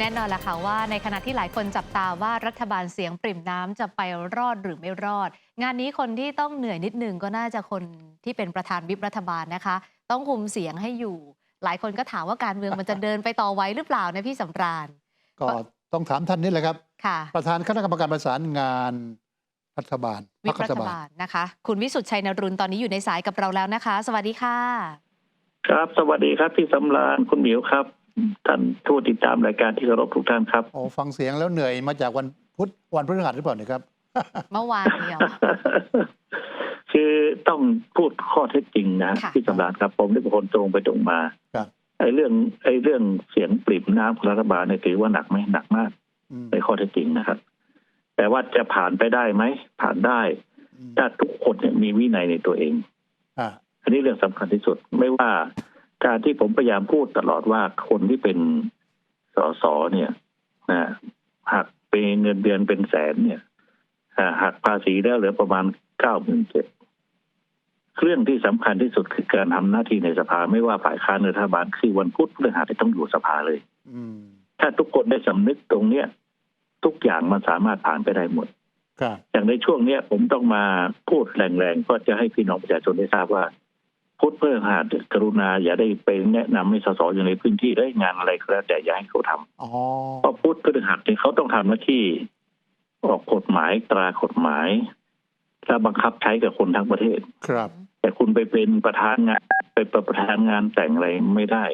แน่นอนละค่ะว่าในขณะที่หลายคนจับตาว่ารัฐบาลเสียงปริ่มน้ำจะไปรอดหรือไม่รอด งานนี้คนที่ต้องเหนื่อยนิดนึงก็น่าจะคนที่เป็นประธานวิปรัฐบาลนะคะ ต้องคุมเสียงให้อยู่ หลายคนก็ถามว่าการเมืองมันจะเดินไปต่อไว้หรือเปล่านะพี่สำราญ ก็ต้องถามท่านนี่แหละครับ ค่ะ ประธานคณะกรรมการประสานงานรัฐบาลวิพปรรครัรัฐฐบาลบาลนะคะ คุณวิสุทธิ์ชัยนรุนตอนนี้อยู่ในสายกับเราแล้วนะคะ สวัสดีค่ะ ครับ สวัสดีครับพี่สำราญคุณหมิวครับ ท่านผู้ติดตามรายการที่เคารพทุกท่านครับโอ้ฟังเสียงแล้วเหนื่อยมาจากวันพุธวันพฤหัสหรือเปล่าเนี่ยครับ เมื่อวานนี้เหรอคือต้องพูดข้อเท็จจริงนะค่ะ พี่สำราญครับ ผมได้เป็นคนตรงไปตรงมาครับ ไอ้เรื่องไอ้เรื่องเสียงปริ่มน้ำของรัฐบาลเนี่ยถือว่าหนักไหมหนักมากอืมในข้อเท็จจริงนะครับ แต่ว่าจะผ่านไปได้ไหมผ่านได้ อืมถ้าทุกคนเนี่ยมีวินัยในตัวเอง อ่าอันนี้เรื่องสำคัญที่สุด ไม่ว่า การที่ผมพยายามพูดตลอดว่าคนที่เป็นสสเนี่ยนะหักเป็นเงินเดือนเป็นแสนเนี่ยอ่าหักภาษีแล้วเหลือประมาณเก้าหมื่นเจ็ดเรื่องที่สำคัญที่สุดคือการทำหน้าที่ในสภาไม่ว่าฝ่ายค้านหรือรัฐบาลคือวันพุธพฤหัสต้องอยู่สภาเลย อืมถ้าทุกคนได้สำนึกตรงเนี้ยทุกอย่างมันสามารถผ่านไปได้หมดครับอย่างในช่วงเนี้ยผมต้องมาพูดแรงๆก็จะให้พี่น้องประชาชนได้ทราบว่าพุท ธเพื่อหาดกรุณาอย่าได้ไปแนะนำให้สสอยู่ในพื้นที่ได้งานอะไรก็แล้วแต่อย่าให้เขาทำอ๋อเพราะพุทธพฤหัสเนี่ยเขาต้องทำหน้าที่ ออกกฎหมายตรากฎหมายและบังคับใช้กับคนทั้งประเทศครับ แต่คุณไปเป็นประธานงานไปเป็นประธานงานแต่งอะไรไม่ได้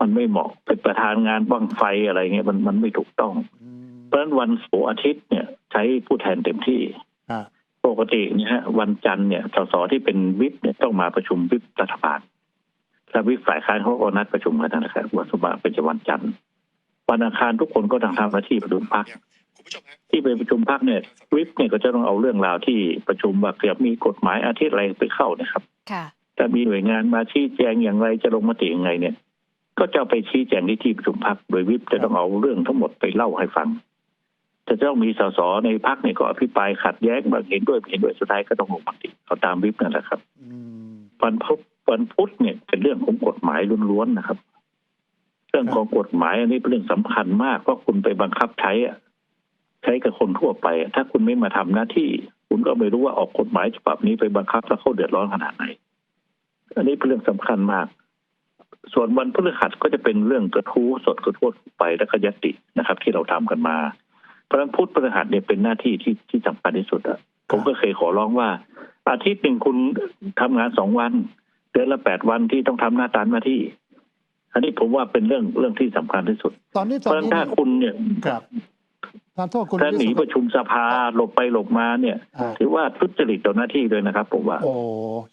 มันไม่เหมาะเป็นประธานงานบ้างไฟอะไรเงี้ยมันมันไม่ถูกต้องอืมเพราะฉะนั้นวันเสาร์อาทิตย์เนี่ย ใช้ผู้แทนเต็มที่อ่า ปกติเนี่ยฮะวันจันทร์เนี่ยสสที่เป็นวิปเนี่ยต้องมาประชุมวิปรัฐบาลและวิปฝ่ายค้านเขาก็นัดประชุมกันนะครับวันสุบาเป็นวันจันทร์วันอังคารทุกคนก็ต้องทำหน้าที่ประชุมพักที่ไปประชุมพักเนี่ย วิปเนี่ยก็จะต้องเอาเรื่องราวที่ประชุมว่าเกิดมีกฎหมายอาทิตย์อะไรไปเข้านะครับค่ะถ้ามีหน่วยงานมาชี้แจงอย่างไรจะลงมติยังไงเนี่ย ก็จะเอาไปชี้แจงที่ที่ประชุมพักโดยวิปจะต้องเอาเรื่องทั้งหมดไปเล่าให้ฟัง จะต้องมีสสในพักเนี่ยก็อภิปรายขัดแย้งบางเห็นด้วยไม่เห็นด้วยสุดท้ายก็ต้องลงมติเอาตามวิปนั่นแหละครับอืมวันพุธวันพุธเนี่ยเป็นเรื่องของกฎหมายล้วนๆนะครับ เรื่องของกฎหมายอันนี้เป็นเรื่องสำคัญมากเพราะคุณไปบังคับใช้อะใช้กับคนทั่วไปอะถ้าคุณไม่มาทำหน้าที่ คุณก็ไม่รู้ว่าออกกฎหมายฉบับนี้ไปบังคับแล้วเขาเดือดร้อนขนาดไหน อันนี้เป็นเรื่องสำคัญมาก ส่วนวันพฤหัสก็จะเป็นเรื่องกระทู้สดกระทู้ไปและก็ยตินะครับ ที่เราทำกันมาเพราะฉะนั้นพุธพฤหัสเนี่ยเป็นหน้าที่ที่ที่สำคัญที่สุดอะผมก็เคยขอร้องว่า อาทิตย์หนึ่งคุณทำงานสองวัน เดือนละแปดวันที่ต้องทำหน้าตามหน้าที่ อันนี้ผมว่าเป็นเรื่องเรื่องที่สำคัญที่สุด ตอนนี้เพตอนราะฉะนั้นนี้ถ้าคุณเนี่ยครับทานโทษคุณถ้าหนีวิสุทธิ์ประชุมสภาหลบไปหลบมาเนี่ยอ่าถือว่าทุจริตต่อหน้าที่ด้วยนะครับ ผมว่า โอ้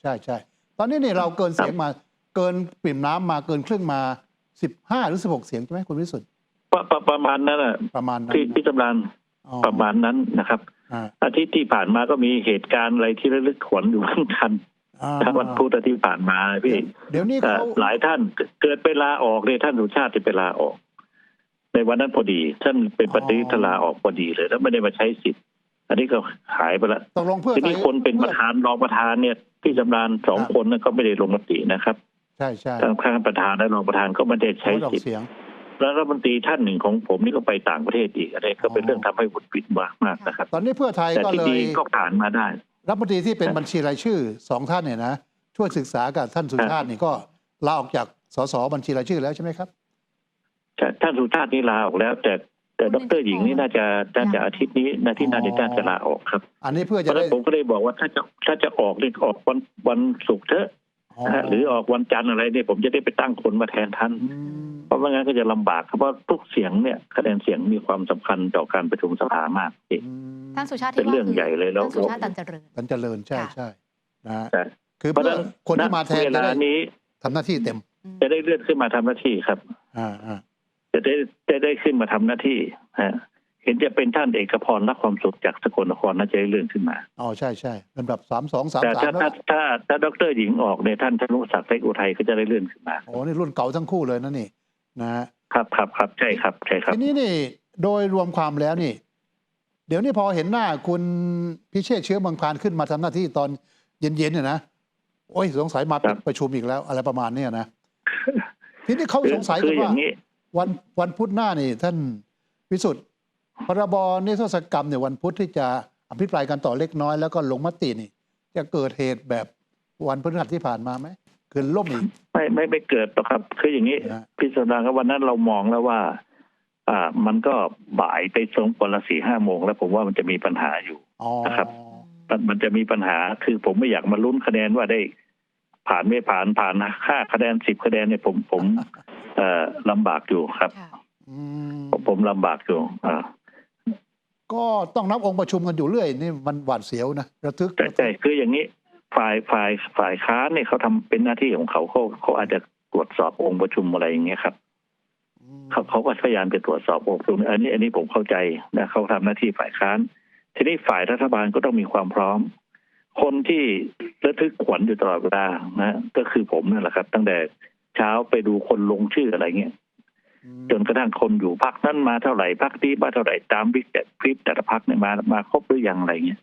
ใช่ใช่ตอนนี้นี่เราเกินเสียงมา เกินปริ่มน้ำมาเกินครึ่งมาสิบห้าหรือสิบหกเสียงใช่ไหมคุณวิสุทธิ์ ประประประมาณนั้นน่ะประมาณนั้นที่ที่ตำรานอ๋อประมาณนั้นนะครับ อ่าอาทิตย์ที่ผ่านมาก็มีเหตุการณ์อะไรที่ระลึกขวัญอยู่ทั้งคันอ่าทั้งวันพุธอาที่ผ่านมาพี่ เดี๋ยวนี้เอ่อเขา หลายท่านเกิดไปลาออกเลยท่านสุชาติจะไปลาออก ในวันนั้นพอดี ท่านเป็นปฏิริษีลาออกพอดีเลย แล้วไม่ได้มาใช้สิทธิ์ อันนี้ก็หายไปละตกลงเพื่อทีไทนี้ยคนเป็นประธานรองประธานเนี่ยพี่จำรานสองคนนั้นก็ไม่ได้ลงมตินะครับใช่ใช่ทั้งข้างประธานและรองประธานก็ไม่ได้ใช้งดออกสิทธิ์เสียงแล้ว รัฐมนตรีท่านหนึ่งของผมนี่ก็ไปต่างประเทศอีกอะไรก็เป็นอ๋อเรื่องทำให้บุดปิดมากมากๆนะครับ ตอนนี้เพื่อไทยแต่ก็ที่เลยดีก็ผ่านมาได้ รัฐมนตรีที่เป็นบัญชีรายชื่อสองท่านเนี่ยนะช่วยศึกษากับท่านสุชาตินี่ก็ลาออกจากสสบัญชีรายชื่อแล้วใช่ไหมครับท่านสุชาตินี่ลาออกแล้ว แต่แต่ดรหญิงนี่น่าจะน่าจะอาทิตย์นี้นาที่น่าจะน่าจะลาออกครับ อันนี้เพื่อเพจะราะฉะได้นั้นผมก็เลยบอกว่าถ้าจะถ้าจะออกนี่ออกวันวันศุกร์เถอะอ๋อนะฮะหรือออกวันจันทร์อะไรเนี่ยผมจะได้ไปตั้งคนมาแทนท่านอืมเพ ราะไม่งั้นก็จะลำบากครับเพราะทุกเสียงเนี่ยคะแนนเสียงมีความสำคัญต่อการประชุมสภามากพี่อืมท่านสุชาติเป็นที่ว่าเรื่องคือใหญ่เลยแล้วท่านสุชาติตันเจริญกันเจริญใช่ค่ะใช่นะฮะแต่คือเพราะเพื่ฉะอนั้นคนที่มาแทนเวจะลาได้นี้ทำหน้าที่เต็มอืมจะได้เลื่อนขึ้นมาทำหน้าที่ครับอ่าอ่าจะได้จะได้ขึ้นมาทำหน้าที่ฮะเห็นจะเป็นท่านเอกพรรักความสุขจากสกลนครน่าจะได้เลื่อนขึ้นมาอ๋อใช่ใช่ลำดับสามสองสามแต่สามถ้าแล้วถ้าถ้าถ้าดรหญิงออกเนี่ยท่านธนุศักดิ์เล็กอุทัยก็จะได้เลื่อนขึ้นมาโอ้นี่รุ่นเก่าทั้งคู่เลยนะนี่ นะฮะครับครับครับใช่ครับใช่ครับทีนี้นี่โดยรวมความแล้วนี่ เดี๋ยวนี้พอเห็นหน้าคุณพิเชษฐ์เชื้อเมืองพานขึ้นมาทำหน้าที่ตอนเย็นๆเนี่ยนะโอ้ยสงสัยมาครับประชุมอีกแล้ว อะไรประมาณเนี้ยนะทีนี้เขาคือสงสัยคืกันออว่าย่างนี้วันวันพุธหน้านี่ ท่านวิสุทธ์พรบนิรโทษกรรมเนี่ยวันพุธที่จะอภิปรายกันต่อเล็กน้อยแล้วก็ลงมตินี่ จะเกิดเหตุแบบวันพฤหัสที่ผ่านมาไหม คือล่มอีก ไม่ไม่ไม่เกิดหรอกครับ คืออย่างนี้นะ พิสดารครับวันนั้นเรามองแล้วว่า อ่า มันก็บ่ายไปสองวันละสี่ห้าโมงแล้วผมว่ามันจะมีปัญหาอยู่ อ๋อนะครับ มันมันจะมีปัญหาคือผมไม่อยากมาลุ้นคะแนนว่าได้ ผ่านไม่ผ่านผ่านห้าคะแนนสิบคะแนนเนี่ยผมผม เอ่อลำบากอยู่ครับ ค่ะ อืมผมผมลำบากอยู่ อ่าก็ต้องนับองค์ประชุมกันอยู่เรื่อยนี่มันหวาดเสียวนะระทึกแต่แต่คืออย่างนี้ ฝ่ายฝ่ายฝ่ายค้านเนี่ยเขาทำเป็นหน้าที่ของเขาเขาเขาอาจจะตรวจสอบองค์ประชุมอะไรอย่างเงี้ยครับอืมเขาเขาก็พยายามจะตรวจสอบองค์ประชุมอันนี้อันนี้ผมเข้าใจนะเขาทำหน้าที่ฝ่ายค้าน ทีนี้ฝ่ายรัฐบาลก็ต้องมีความพร้อม คนที่ระทึกขวัญอยู่ตลอดเวลานะก็คือผมนั่นแหละครับ ตั้งแต่เช้าไปดูคนลงชื่ออะไรเงี้ยอืมจนกระทั่งคนอยู่พักนั้นมาเท่าไหร่พักนี้มาเท่าไหร่ตามวิกคลิปแต่ละพักเนี่ยมามาครบหรือยังอะไรเงี้ยอือฮึ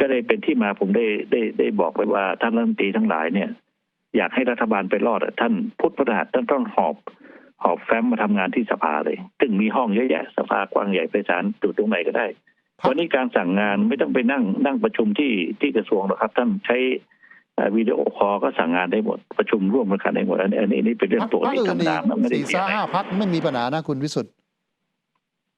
ก็เลยเป็นที่มาผมได้ได้ได้บอกไปว่าท่านรัฐมนตรีทั้งหลายเนี่ย อยากให้รัฐบาลไปรอดอะท่านพุทธประหัสท่านต้องหอบหอบแฟ้มมาทำงานที่สภาเลย ซึ่งมีห้องเยอะแยะสภากว้างใหญ่ไพศาลอยู่ตรงไหนก็ได้พักวันนี้การสั่งงานไม่ต้องไปนั่งนั่งประชุมที่ที่กระทรวงหรอกครับ ท่านใช้เอ่อวิดีโอคอลก็สั่งงานได้หมดประชุมร่วมกันได้หมดอันนี้อันนี้นี่เป็นเรื่องพักปกพักติอื่ธรนรมนี่ดานะไม่ได้สี่มีสาอะไรห้าพักไม่มีปัญหานะคุณวิสุทธ์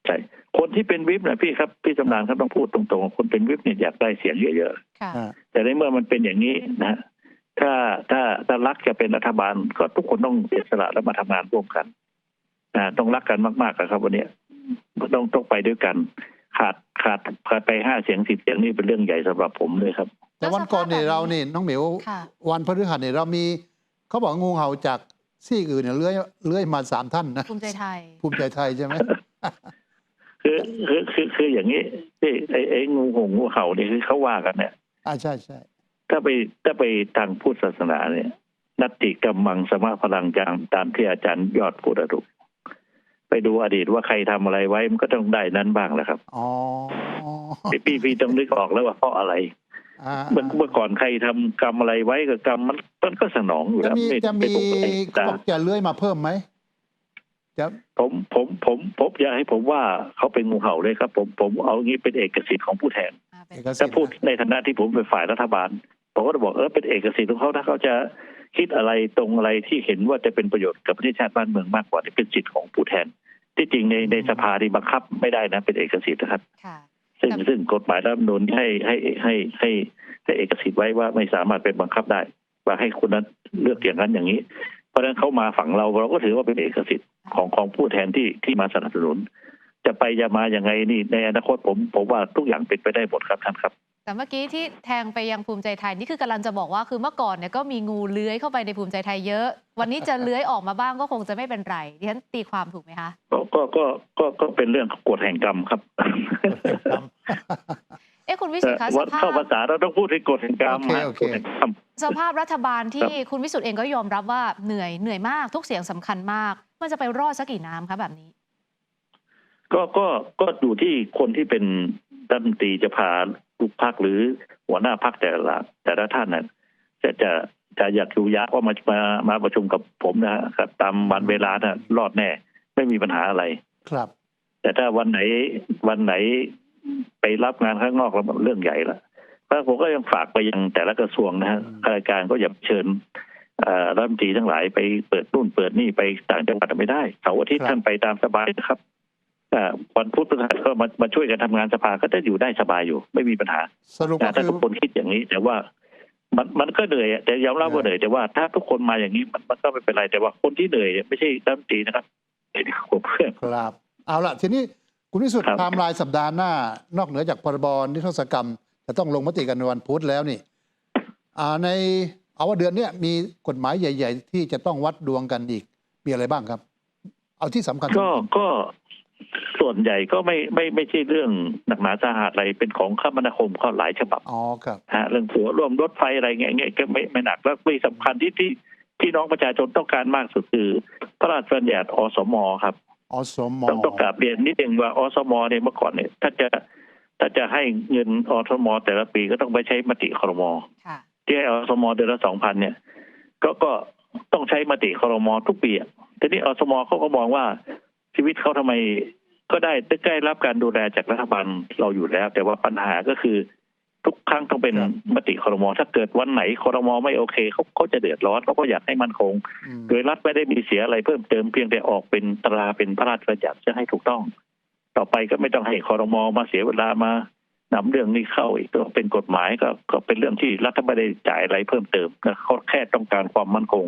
ใช่ คนที่เป็นวิปนะพี่ครับพี่สำนานครับต้องพูดตรงๆคนเป็นวิปเนี่ยอยากได้เสียงเยอะๆค่ะอ่าแต่ในเมื่อมันเป็นอย่างนี้นะฮะถ้าถ้าถ้ารักจะเป็นรัฐบาลก็ทุกคนต้องเสียสละแล้วมาทำงานร่วมกันนะต้องรักกันมากๆอะครับ วันเนี้ยต้องต้องไปด้วยกัน ขาดขาดขาดไปห้าเสียงสิบเสียงนี่เป็นเรื่องใหญ่สำหรับผมเลยครับ แต่วันก่อนเนี่ยเรานี่น้องเหมียวค่ะ วันพฤหัสเนี่ยเรามีเขาบอกงูเห่าจากซี่อื่นเนี่ยเลื้อยเลื้อยมาสามท่านนะภูมิใจไทย ภูมิใจไทยใช่ไหม คือคือคือคืออย่างนี้ที่ไอ้ไอ้งูหงงูเห่านี่คือเขาว่ากันเนี่ยอ่าใช่ใช่ถ้าไปถ้าไปทางพุทธศาสนาเนี่ย นัตติกำมังสมาพลังจางตามที่อาจารย์ยอดพูดอะถูกไปดูอดีตว่าใครทำอะไรไว้มันก็ต้องได้นั้นบ้างแหละครับอ๋อพี่พี่พี่ต้องนึกออกแล้วว่าเพราะอะไรอ่าเมื่อเมื่อก่อนใครทำกรรมอะไรไว้กับกรรมมันมันก็สนองอยู่จะแล้วมีไม่จะไม่มีถูกอะไรเขาบอกจะเลื้อยมาเพิ่มไหม จะผมผมผมผมอยากให้ผมว่าเขาเป็นงูเห่าเลยครับ ผมผมเอางี้เป็นเอกสิทธิ์ของผู้แทนอ่าเป็นเอกสิถ้าทธิ์พูดนะในฐานะที่ผมเป็นฝ่ายรัฐบาลผมก็จะบอกเออเป็นเอกสิทธิ์ของเขาถ้าเขาจะคิดอะไรตรงอะไรที่เห็นว่าจะเป็นประโยชน์กับประเทศชาติบ้านเมืองมากกว่านี่เป็นสิทธิ์ของผู้แทน ที่จริงในในสภาที่บังคับไม่ได้นะ เป็นเอกสิทธิ์นะครับค่ะซึ่งครับซึ่งกฎหมายรัฐธรรมนูญให้ให้ให้ให้ให้เอกสิทธิ์ไว้ว่าไม่สามารถเป็นบังคับได้ ว่าให้คนนั้นเลือกอย่างนั้นอย่างนี้ เพราะฉะนั้นเขามาฝั่งเราเราก็ถือว่าเป็นเอกสิทธิ์ของของผู้แทนที่ที่มาสนับสนุน จะไปจะมาอย่างไงนี่ในอนาคตผมผมว่าทุกอย่างเป็นไปได้หมดครับท่านครับแต่เมื่อกี้ที่แทงไปยังภูมิใจไทยนี่คือกำลังจะบอกว่าคือเมื่อก่อนเนี่ยก็มีงูเลื้อยเข้าไปในภูมิใจไทยเยอะ วันนี้จะเลื้อยออกมาบ้างก็คงจะไม่เป็นไรดิฉันตีความถูกไหมคะก็ก็ก็ก็ก็เป็นเรื่องกฎแห่งกรรมครับ เอ๊ะคุณวิสุทธิ์คะสว่าภาเข้าพภาษาเราต้องพูดถึงกฎแห่งกรรมโอเคนะโอเคกฎแห่งกรรมสภาพรัฐบาลที่คุณวิสุทธิ์เองก็ยอมรับว่าเหนื่อยเหนื่อยมากทุกเสียงสำคัญมาก มันจะไปรอดสักกี่น้ำคะแบบนี้ ก็ก็ก็อยู่ที่คนที่เป็นรัฐมนตรีจะพาลูกพักหรือหัวหน้าพักแต่ละ แต่ละท่านนั้นจะจะจะอยากอยู่ยะว่ามามามาประชุมกับผมนะครับ ตามวันเวลานะ่ะรอดแน่ ไม่มีปัญหาอะไรครับ แต่ถ้าวันไหนวันไหน ไปรับงานข้างนอกแล้วเรื่องใหญ่ละเพราะผมก็ยังฝากไปยังแต่ละกระทรวงนะฮะอืมข้าราชการก็อย่าเชิญเอ่อรัฐมนตรีทั้งหลายไปเปิดนู่นเปิดนี่ไปต่างจังหวัดไม่ได้เสาร์อาทิตย์ท่านไปตามสบายนะครับอ่าวันพุธพฤหัสก็มามาช่วยกันทำงานสภาก็จะอยู่ได้สบายอยู่ ไม่มีปัญหาสรุปแต่ก็ถ้าคือทุกคนคิดอย่างนี้ แต่ว่ามันมันก็เหนื่อยอะแต่ยอมรับว่าเหนื่อยแต่ว่าถ้าทุกคนมาอย่างนี้มันมันก็ไม่เป็นไรแต่ว่าคนที่เหนื่อยเนี่ยไม่ใช่รัฐมนตรีนะครับไอ้ที่ผมเพื่อนครับ เอาละทีนี้ คุณวิสุทธิ์ครับไทม์ไลน์สัปดาห์หน้า นอกเหนือจากพรบนิรโทษกรรม จะต้องลงมติกันในวันพุธแล้วนี่อ่าในเอาว่าเดือนเนี้ยมีกฎหมายใหญ่ ๆ ที่จะต้องวัดดวงกันอีก มีอะไรบ้างครับ เอาที่สำคัญก็ก็ส่วนใหญ่ก็ไม่ไม่ไม่ใช่เรื่องหนักหนาสาหัสอะไรเป็นของคมนาคมก็หลายฉบับอ๋อครับฮะเรื่องผัวร่วมรถไฟอะไรเงี้ยเงี้ยก็ไม่ไม่หนักแล้วที่สำคัญที่ที่ที่น้องประชาชนต้องการมากสุดคือพระราชบัญญัติอสมครับ อสมต้องต้องกราบเรียนนิดนึงว่าอสมเนี่ยเมื่อก่อนเนี่ยถ้าจะถ้าจะให้เงินอสมแต่ละปีก็ต้องไปใช้มติครมค่ะ ที่ให้อสมเดือนละสองพันเนี่ย ก็ก็ต้องใช้มติครมทุกปีอะทีนี้อสมเขาก็มองว่าชีวิตเขาทำไมก็ได้ได้รับการดูแลจากรัฐบาลเราอยู่แล้ว แต่ว่าปัญหาก็คือ ทุกครั้งต้องเป็นครับมติคอรมอถ้าเกิดวันไหนคอรมอไม่โอเคเขาเขาจะเดือดร้อนเขาก็อยากให้มันคงอืมโดยรัฐไม่ได้มีเสียอะไรเพิ่มเติมเพียงแต่ออกเป็นตราเป็นพระราชบัญญัติจะให้ถูกต้อง ต่อไปก็ไม่ต้องให้คอรมอมาเสียเวลามานำเรื่องนี้เข้าอีกตัวเป็นกฎหมายก็ก็เป็นเรื่องที่รัฐไม่ได้จ่ายอะไรเพิ่มเติมนะเขาแค่ต้องการความมั่นคง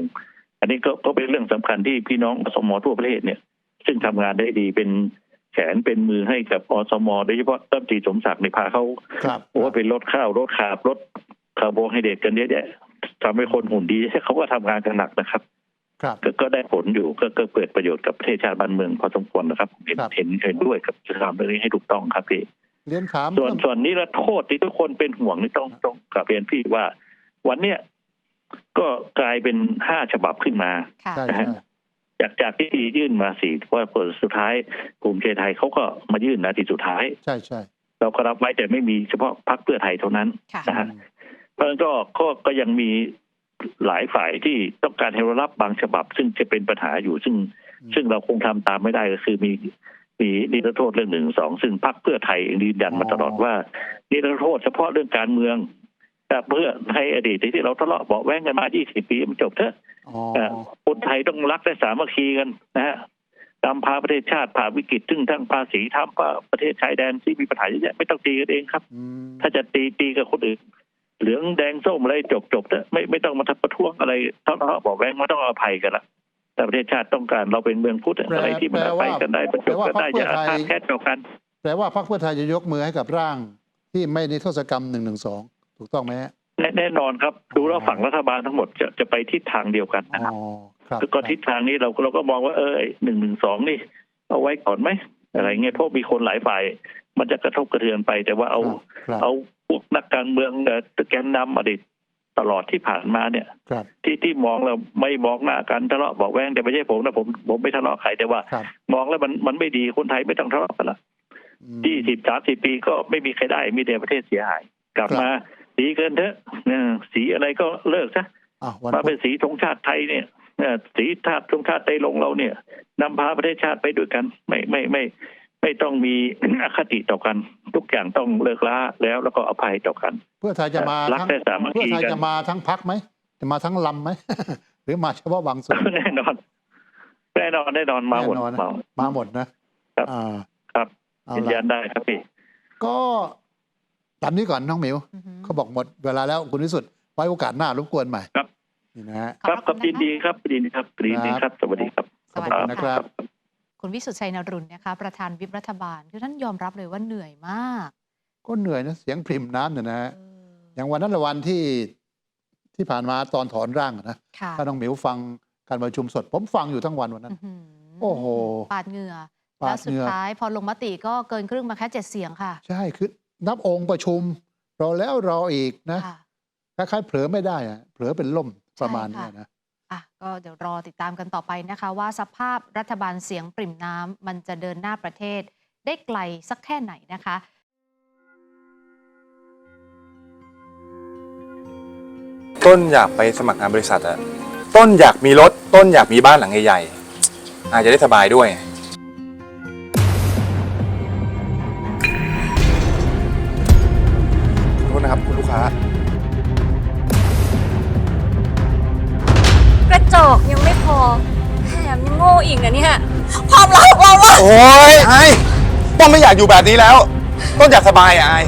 อันนี้ก็ก็เป็นเรื่องสำคัญที่พี่น้องอสมทั่วประเทศเนี่ย ซึ่งทำงานได้ดีเป็น แขนเป็นมือให้กับอสมโดยเฉพาะต้นตรีสมศักดิ์ในยพาเขาครับโอ้เป็นรถข้าวรถขาบรถคาร์โบไฮเดรตกันเยอะแยะทำให้คนหุ่นดีเขาก็ทำงานกันหนักนะครับครับก็ก็ได้ผลอยู่ก็ก็เกิดประโยชน์กับประเทศชาติบ้านเมืองพอสมควรนะครับเห็นครับเห็นเห็นด้วยกับจะทำเรื่องนี้ให้ถูกต้องครับพี่เรียนถามส่วนเพิ่มส่วนนี้ละโทษที่ทุกคนเป็นห่วงนี่ต้องต้องกลับเรียนพี่ว่า วันเนี้ยก็กลายเป็นห้าฉบับขึ้นมาค่ะใช่นะใช่ฮะ จากจากที่ยื่นมาสี่ว่าผลสุดท้ายภูมิใจไทยเขาก็มายื่นนาทีสุดท้าย ใช่ใช่เราก็รับไว้แต่ไม่มีเฉพาะพรรคเพื่อไทยเท่านั้นค่ะนะฮะเพราะฉะนั้นก็ก็ก็ยังมีหลายฝ่ายที่ต้องการให้เรารับบางฉบับ ซึ่งจะเป็นปัญหาอยู่ซึ่งอืมซึ่งเราคงทำตามไม่ได้ก็คือมีมีนิรโทษเรื่องหนึ่งสองซึ่งพรรคเพื่อไทยยืนยันมาตลอดว่านิรโทษเฉพาะเรื่องการเมือง แต่เพื่อให้อดีตที่เราทะเลาะเบาะแว้งกันมา 20 ปีมันจบเถอะอ๋อเอ่อคนไทยต้องรักและสามัคคีกันนะฮะตามพาประเทศชาติผ่านวิกฤตซึ่งทั้งภาษีทำประเทศชายแดนที่มีปัญหาเยอะแยะไม่ต้องตีกันเองครับอืมถ้าจะตีตีกับคนอื่น เหลืองแดงส้มอะไรจบจบเถอะไม่ไม่ต้องมาทำประท้วงอะไรทะเลาะเบอกแว้งไม่ต้องเอาอภัยกันละแต่ประเทศชาติต้องการเราเป็นเมืองพุทธอะไรที่มันอภัยกันได้ประจบกันได้อย่าอาฆาตแค้นต่อกันแปลว่าพรรคเพื่อไทยจะยกมือให้กับร่างที่ไม่นิรโทษกรรมหนึ่งหนึ่งสอง ถูกต้องไหมฮะแน่แน่นอนครับ ดูแล้วฝั่งรัฐบาลทั้งหมดจะจะไปทิศทางเดียวกันนะคอ๋รับอครับก็ทิศทางนี้เราเราก็มองว่าเออหนึ่งหนึ่งสองนี่ เอาไว้ก่อนไหมอะไรเงี้ยเพราะมีคนหลายฝ่าย มันจะกระทบกระเทือนไป แต่ว่าเอาครับเอาพวกนักการเมืองเอ่อแกนนำอดีตตลอดที่ผ่านมาเนี่ยครับที่ที่มองแล้วไม่มองหน้ากันทะเลาะเบอกแว้งแต่ไม่ใช่ผมนะผมผมไม่ทะเลาะใครแต่ว่าครับมองแล้วมันมันไม่ดีคนไทยไม่ต้องทะเลาะกันละอืมยี่สิบสามสิบปีก็ไม่มีใครได้มีแต่ประเทศเสียหาย กลับครับมา สีเกินเถอะเออสีอะไรก็เลิกซะอะวันมาพุเป็ธนสีธงชาติไทยเนี่ยเอ่อสีชาติธงชาติไทยลงเราเนี่ยนำพาประเทศชาติไปด้วยกัน ไม่ไม่ไม่ ไม่ต้องมีอคติต่อกัน ทุกอย่างต้องเลิกล้าแล้วแล้วก็อภัยต่อกัน เพื่อไทยจะมารักทั้งและสามัคคีเพื่อไทยกันจะมาทั้งพักไหมจะมาทั้งลำไหมหรือมาเฉพาะบางส่วนแน่นอนแน่นอนแน่นอนมาหมดแน่นอนนะมามาหมดนะครับอ่าครับเอายืนยัละนได้ครับพี่ก็ ตามนี้ก่อนน้องหมิวอือฮึเขาบอกหมดเวลาแล้วคุณวิสุทธ์ไว้โอกาสหน้ารบกวนใหม่ครับนี่นะฮะครับขอบคคุรับณยินนะคะดีครับยินดีครับยินดีครับ สวัสดีครับสวัสขอบดีคุณนะครับ คุณวิสุทธิ์ชัยนรุณนะคะ ประธานวิปรัฐบาลคือท่านยอมรับเลยว่าเหนื่อยมาก ก็เหนื่อยนะเสียงพริมน้ำเนี่ยนะฮะเอออย่างวันนั้นละวันที่ที่ผ่านมาตอนถอนร่างอะนะค่ะถ้าน้องหมิวฟังการประชุมสด ผมฟังอยู่ทั้งวันวันนั้นอื้อหืโอ้โหปาดเหงื่อปาแล้วดสุเหดงื่อท้ายพอลงมติก็เกินครึ่งมาแค่เจ็ดเสียงค่ะ ใช่คือ นับองค์ประชุม รอแล้วรออีกนะค่ะคล้ายๆเผลอไม่ได้อะเผลอเป็นล่มประมาณใช่เนี้ค่ะยนะอะก็เดี๋ยวรอติดตามกันต่อไปนะคะ ว่าสภาพรัฐบาลเสียงปริ่มน้ำมันจะเดินหน้าประเทศ ได้ไกลสักแค่ไหนนะคะต้นอยากไปสมัครงานบริษัทอะต้นอยากมีรถ ต้นอยากมีบ้านหลังใหญ่ๆอาจจะได้สบายด้วยา กระจอกยังไม่พอแถมยังโง่อีกนะเนี่ยความรักของเราอะ โอ้ยไอ้ต้นไม่อยากอยู่แบบนี้แล้ว ต้นอยากสบายอะไอ้